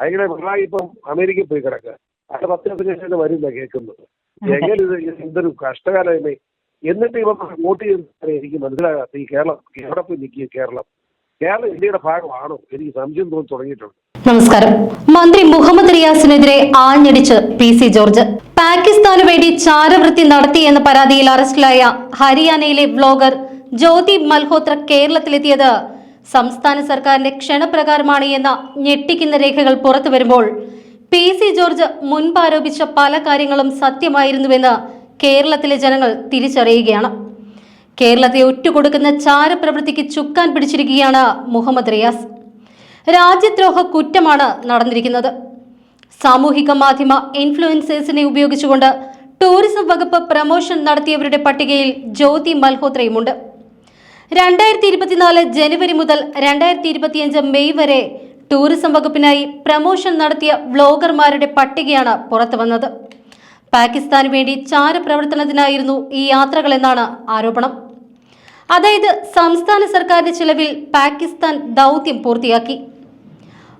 അതിങ്ങനെ പിണറായി ഇപ്പം അമേരിക്കയിൽ പോയി കിടക്കുക. അത് പത്ത് ദിവസത്തിന് ശേഷം വരില്ല കേൾക്കുന്നത്. എങ്ങനെ ഇത് എന്തൊരു കഷ്ടകാലമേ എന്നിട്ട് ഇവ വോട്ട് ചെയ്യുന്ന എനിക്ക് മനസ്സിലാകാത്ത ഈ കേരളം എവിടെ പോയി നിൽക്കുക കേരളം. കേരളം ഇന്ത്യയുടെ ഭാഗമാണോ എനിക്ക് സംശയം തോന്നി തുടങ്ങിയിട്ടുണ്ട്. നമസ്കാരം. മന്ത്രി മുഹമ്മദ് റിയാസിനെതിരെ ആഞ്ഞടിച്ച് പി സി ജോർജ്. പാകിസ്ഥാന് വേണ്ടി ചാരവൃത്തി നടത്തി എന്ന പരാതിയിൽ അറസ്റ്റിലായ ഹരിയാനയിലെ വ്ലോഗർ ജ്യോതി മൽഹോത്ര കേരളത്തിലെത്തിയത് സംസ്ഥാന സർക്കാരിന്റെ ക്ഷണപ്രകാരമാണ് എന്ന ഞെട്ടിക്കുന്ന രേഖകൾ പുറത്തു വരുമ്പോൾ പി സി ജോർജ് മുൻപ് ആരോപിച്ച പല കാര്യങ്ങളും സത്യമായിരുന്നുവെന്ന് കേരളത്തിലെ ജനങ്ങൾ തിരിച്ചറിയുകയാണ്. കേരളത്തെ ഒറ്റുകൊടുക്കുന്ന ചാരപ്രവൃത്തിക്ക് ചുക്കാൻ പിടിച്ചിരിക്കുകയാണ് മുഹമ്മദ് റിയാസ്. രാജ്യദ്രോഹ കുറ്റമാണ് നടന്നിരിക്കുന്നത്. സാമൂഹിക മാധ്യമ ഇൻഫ്ലുവൻസേഴ്സിനെ ഉപയോഗിച്ചുകൊണ്ട് ടൂറിസം വകുപ്പ് പ്രമോഷൻ നടത്തിയവരുടെ പട്ടികയിൽ ജ്യോതി മൽഹോത്രയുമുണ്ട്. രണ്ടായിരത്തി ഇരുപത്തിനാല് ജനുവരി മുതൽ രണ്ടായിരത്തി ഇരുപത്തിയഞ്ച് മെയ് വരെ ടൂറിസം വകുപ്പിനായി പ്രമോഷൻ നടത്തിയ വ്ലോഗർമാരുടെ പട്ടികയാണ് പുറത്തു വന്നത്. പാകിസ്ഥാന് വേണ്ടി ചാരപ്രവർത്തനത്തിനായിരുന്നു ഈ യാത്രകളെന്നാണ് ആരോപണം. അതായത് സംസ്ഥാന സർക്കാരിന്റെ ചിലവിൽ പാകിസ്ഥാൻ ദൗത്യം പൂർത്തിയാക്കി.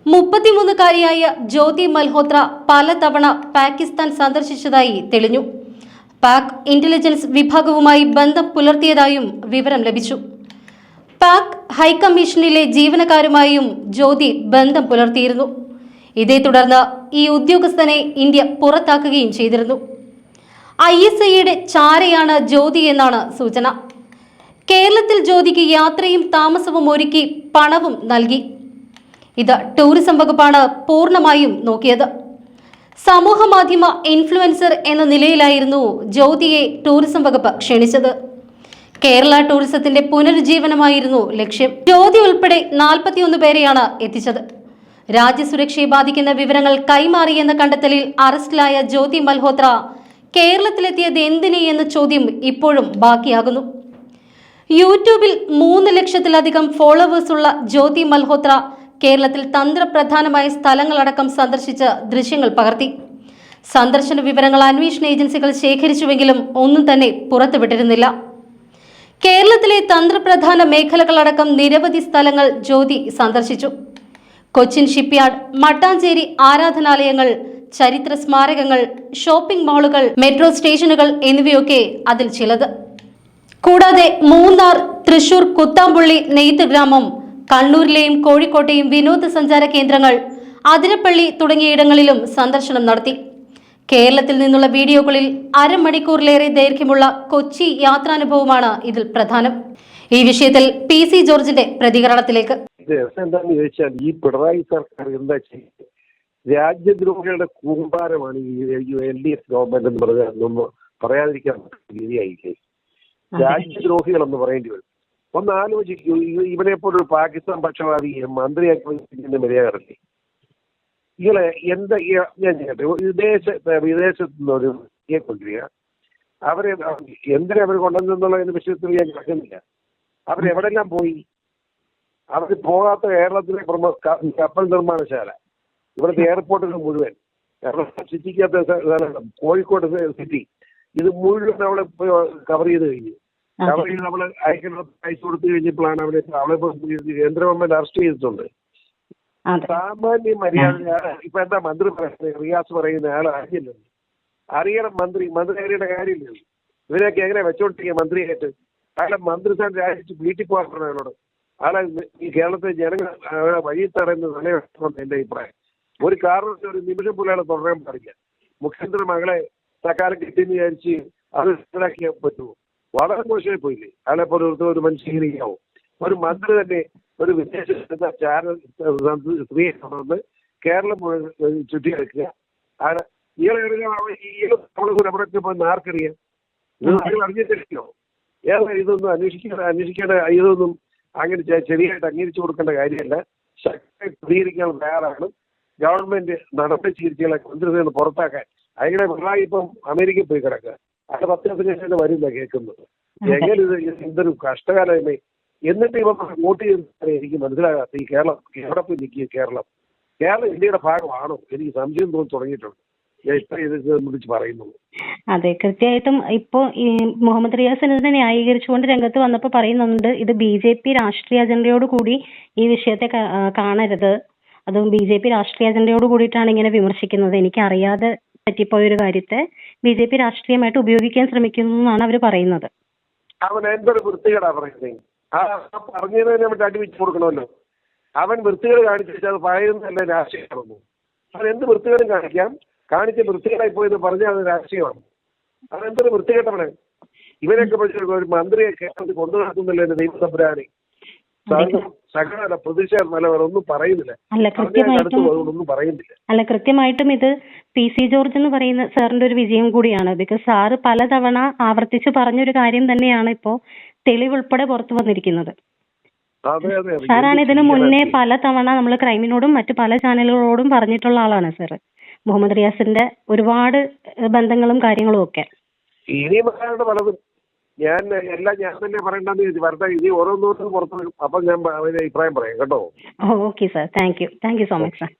മുപ്പത്തിമൂന്നുകാരിയായ ജ്യോതി മൽഹോത്ര പലതവണ പാകിസ്ഥാൻ സന്ദർശിച്ചതായി തെളിഞ്ഞു. പാക് ഇന്റലിജൻസ് വിഭാഗവുമായി ബന്ധം പുലർത്തിയതായും വിവരം ലഭിച്ചു. പാക് ഹൈക്കമ്മീഷനിലെ ജീവനക്കാരുമായും ജ്യോതി ബന്ധം പുലർത്തിയിരുന്നു. ഇതേ തുടർന്ന് ഈ ഉദ്യോഗസ്ഥനെ ഇന്ത്യ പുറത്താക്കുകയും ചെയ്തിരുന്നു. ഐ എസ് ഐയുടെ ചാരയാണ് ജ്യോതി എന്നാണ് സൂചന. കേരളത്തിൽ ജ്യോതിക്ക് യാത്രയും താമസവും ഒരുക്കി പണവും നൽകി. ഇത് ടൂറിസം വകുപ്പാണ് പൂർണമായും നോക്കിയത്. സമൂഹ മാധ്യമ ഇൻഫ്ലുവൻസർ എന്ന നിലയിലായിരുന്നു ജ്യോതിയെ ടൂറിസം വകുപ്പ് ക്ഷണിച്ചത്. കേരള ടൂറിസത്തിന്റെ പുനരുജ്ജീവനമായിരുന്നു ലക്ഷ്യം. ജ്യോതി ഉൾപ്പെടെ നാൽപ്പത്തിയൊന്ന് പേരെയാണ് എത്തിച്ചത്. രാജ്യസുരക്ഷയെ ബാധിക്കുന്ന വിവരങ്ങൾ കൈമാറിയെന്ന കണ്ടെത്തലിൽ അറസ്റ്റിലായ ജ്യോതി മൽഹോത്ര കേരളത്തിലെത്തിയത് എന്തിനെ എന്ന ചോദ്യം ഇപ്പോഴും ബാക്കിയാകുന്നു. യൂട്യൂബിൽ മൂന്ന് ലക്ഷത്തിലധികം ഫോളോവേഴ്സുള്ള ജ്യോതി മൽഹോത്ര കേരളത്തിൽ തന്ത്രപ്രധാനമായ സ്ഥലങ്ങളടക്കം സന്ദർശിച്ച് ദൃശ്യങ്ങൾ പകർത്തി. സന്ദർശന വിവരങ്ങൾ അന്വേഷണ ഏജൻസികൾ ശേഖരിച്ചുവെങ്കിലും ഒന്നും തന്നെ പുറത്തുവിട്ടിരുന്നില്ല. കേരളത്തിലെ തന്ത്രപ്രധാന മേഖലകളടക്കം നിരവധി സ്ഥലങ്ങൾ ജ്യോതി സന്ദർശിച്ചു. കൊച്ചിൻ ഷിപ്പ്യാർഡ് മട്ടാഞ്ചേരി ആരാധനാലയങ്ങൾ ചരിത്ര സ്മാരകങ്ങൾ ഷോപ്പിംഗ് മാളുകൾ മെട്രോ സ്റ്റേഷനുകൾ എന്നിവയൊക്കെ അതിൽ ചിലത്. കൂടാതെ മൂന്നാർ തൃശൂർ കുത്താമ്പുള്ളി നെയ്ത്ത് ഗ്രാമം കണ്ണൂരിലെയും കോഴിക്കോട്ടെയും വിനോദസഞ്ചാര കേന്ദ്രങ്ങൾ അതിരപ്പള്ളി തുടങ്ങിയ ഇടങ്ങളിലും സന്ദർശനം നടത്തി. കേരളത്തിൽ നിന്നുള്ള വീഡിയോകളിൽ അരമണിക്കൂറിലേറെ ദൈർഘ്യമുള്ള കൊച്ചി യാത്രാനുഭവമാണ് ഇതിൽ പ്രധാനം. ഈ വിഷയത്തിൽ പി സി ജോർജിന്റെ പ്രതികരണത്തിലേക്ക്. എന്താണെന്ന് ചോദിച്ചാൽ ഈ പിണറായി സർക്കാർ എന്താ ചെയ്യുന്നത് രാജ്യദ്രോഹികളുടെ കൂമ്പാരമാണ് ഈ എൽ ഡി എഫ് ഗവൺമെന്റ് എന്ന് പറഞ്ഞാൽ പറയാതിരിക്കാൻ രീതിയായില്ലേ രാജ്യദ്രോഹികൾ എന്ന് പറയേണ്ടി വരും. ഒന്ന് ആലോചിക്കൂ. ഇവനെ പോലൊരു പാകിസ്ഥാൻ പക്ഷപാതി മന്ത്രിയാക്കി മര്യാദ മര്യാദല്ലേ ഇയാളെ എന്താ ഞാൻ ചെയ്യട്ടെ. വിദേശ വിദേശത്ത് നിന്നൊരു വ്യക്തിയെ കൊണ്ടുവരിക. അവരെ എന്തിനാ അവർ കൊണ്ടുവന്നെന്നുള്ളതിന്റെ വിഷയത്തിൽ ഞാൻ കിടക്കുന്നില്ല അവരെവിടെല്ലാം പോയി? അവർ പോകാത്ത കേരളത്തിലെ പ്രമുഖ കപ്പൽ നിർമ്മാണശാല. ഇവിടുത്തെ എയർപോർട്ടുകൾ മുഴുവൻ. എറണാകുളം സിറ്റിക്കകത്ത് സ്ഥലം, കോഴിക്കോട് സിറ്റി. ഇത് മുഴുവൻ അവളെ കവർ ചെയ്ത് കഴിഞ്ഞു. കവർ ചെയ്ത് അവൾ അയക്കുന്ന പൈസ കൊടുത്തു കഴിഞ്ഞപ്പോഴാണ് അവിടെ അവളെ ഇപ്പൊ കേന്ദ്ര ഗവൺമെന്റ് അറസ്റ്റ് ചെയ്തിട്ടുണ്ട്. സാമാന്യ മര്യാദ ഇപ്പൊ എന്താ മന്ത്രി പറയുന്നത്? റിയാസ് പറയുന്ന ആൾ അറിയില്ലല്ലോ അറിയണം മന്ത്രി. മന്ത്രിയുടെ അറിയേണ്ട കാര്യമില്ലല്ലോ. ഇവരെയൊക്കെ എങ്ങനെ വെച്ചോണ്ടിരിക്കുക മന്ത്രിയായിട്ട്? അയാളെ മന്ത്രി മന്ത്രിസ്ഥാനം രാജിച്ച് വീട്ടിൽ പോകാൻ പറഞ്ഞു അയാളോട്. ആളെ ഈ കേരളത്തിലെ ജനങ്ങൾ അയാളെ വഴി തടയുന്നത് നിലനിർത്തണം എന്റെ അഭിപ്രായം. ഒരു കാരണം ഒരു നിമിഷം പോലും അയാളെ തുടരാൻ പാടില്ല. മുഖ്യമന്ത്രി മകളെ തക്കാലം കിട്ടിയെന്ന് വിചാരിച്ച് അത് മനസ്സിലാക്കിയാൽ പറ്റുമോ? വളരെ മോശമായി പോയില്ലേ? അയാളെ പോലെ ഒരു മനുഷ്യനാവും ഒരു മന്ത്രി തന്നെ ഒരു വിദേശ ചാനൽ സ്ത്രീയെ കൊണ്ടുവന്ന് കേരളം മുഴുവൻ ചുറ്റിയെടുക്കുക എടുക്കുക ഇയാളെ ഇയാളെ നമ്മുടെ പോയി ആർക്കറിയാം? ഇത് ഏതാ ഇതൊന്നും അന്വേഷിക്കേണ്ട അന്വേഷിക്കേണ്ട ഇതൊന്നും അങ്ങനെ ചെറിയായിട്ട് അംഗീകരിച്ചു കൊടുക്കേണ്ട കാര്യമല്ല. ശക്തമായി പ്രതികരിക്കാൻ തയ്യാറാണ്. ഗവൺമെന്റ് നടപടി ചികിത്സകളെ കൊണ്ടുവരുന്നത് പുറത്താക്കാൻ. അങ്ങനെ പിണറായി ഇപ്പം അമേരിക്കയിൽ പോയി കിടക്കുക. അത് പത്ത് ദിവസത്തിന് ശേഷം വരില്ല കേൾക്കുന്നത്. എങ്ങനെ ഇത് എന്തൊരു കഷ്ടകാലമേ എന്നിട്ട് ഇവ വോട്ട് ചെയ്യുന്ന എനിക്ക് മനസ്സിലാകാത്ത ഈ കേരളം എവിടെ പോയി നിൽക്കുക കേരളം. കേരളം ഇന്ത്യയുടെ ഭാഗമാണോ? എനിക്ക് സംശയം തോന്നി തുടങ്ങിയിട്ടുണ്ട്. അതെ കൃത്യമായിട്ടും ഇപ്പോ ഈ മുഹമ്മദ് റിയാസിനെ ന്യായീകരിച്ചുകൊണ്ട് രംഗത്ത് വന്നപ്പോൾ പറയുന്നുണ്ട് ഇത് ബി ജെ പി രാഷ്ട്രീയ അജണ്ടയോട് കൂടി ഈ വിഷയത്തെ കാണരുത്. അതും ബി ജെ പി രാഷ്ട്രീയ അജണ്ടയോട് കൂടിയിട്ടാണ് ഇങ്ങനെ വിമർശിക്കുന്നത്. എനിക്ക് അറിയാതെ പറ്റിപ്പോയ ഒരു കാര്യത്തെ ബി ജെ പി രാഷ്ട്രീയമായിട്ട് ഉപയോഗിക്കാൻ ശ്രമിക്കുന്നു എന്നാണ് അവർ പറയുന്നത്. അവൻ എന്തൊരു വൃത്തികേടാ പറയുന്നത് ആ പറഞ്ഞതിനെ നമ്മൾ അടിവിച്ച് കൊടുക്കണമല്ലോ. അവൻ വൃത്തികൾ കാണിച്ചു വെച്ചാൽ അത് പറയുന്നതല്ല രാഷ്ട്രീയമാണെന്ന്. അവൻ എന്ത് വൃത്തികേടും കാണിക്കാം? കാണിച്ച് വൃത്തികേടായി പോയെന്ന് പറഞ്ഞാൽ അത് രാഷ്ട്രീയമാണ്. അവൻ എന്തൊരു വൃത്തികെട്ടവനെ? ഇവരൊക്കെ പഠിച്ച ഒരു മന്ത്രിയെ കേരളത്തിൽ കൊണ്ടു നടക്കുന്നില്ല എന്റെ ദൈവസംബ്രാണി സകല പ്രതിഷേധ നിലവർ ഒന്നും പറയുന്നില്ല. അല്ല കൃത്യമായിട്ടും അതുകൊണ്ടൊന്നും പറയുന്നില്ല. അല്ല കൃത്യമായിട്ടും ഇത് പി സി ജോർജ് എന്ന് പറയുന്ന സാറിന്റെ ഒരു വിജയം കൂടിയാണ്. ബിക്കോസ് സാറ് പലതവണ ആവർത്തിച്ച് പറഞ്ഞൊരു കാര്യം തന്നെയാണ് ഇപ്പോ തെളിവുൾപ്പെടെ പുറത്തു വന്നിരിക്കുന്നത്. സാറാണ് ഇതിനു മുന്നേ? പല തവണ നമ്മൾ ക്രൈമിനോടും മറ്റു പല ചാനലുകളോടും പറഞ്ഞിട്ടുള്ള ആളാണ് സാർ മുഹമ്മദ് റിയാസിന്റെ ഒരുപാട് ബന്ധങ്ങളും കാര്യങ്ങളും ഒക്കെ. ഇനിയും പറയാനുണ്ട് പലതും. ഞാൻ എല്ലാം ഞാൻ തന്നെ പറയണ്ടെന്ന് ചോദിച്ചു വരട്ടെ ഇനി ഓരോന്നോട്ടും പുറത്തു വരും അപ്പം ഞാൻ അഭിപ്രായം പറയാം കേട്ടോ? Okay sir. Thank you. Thank you so much sir.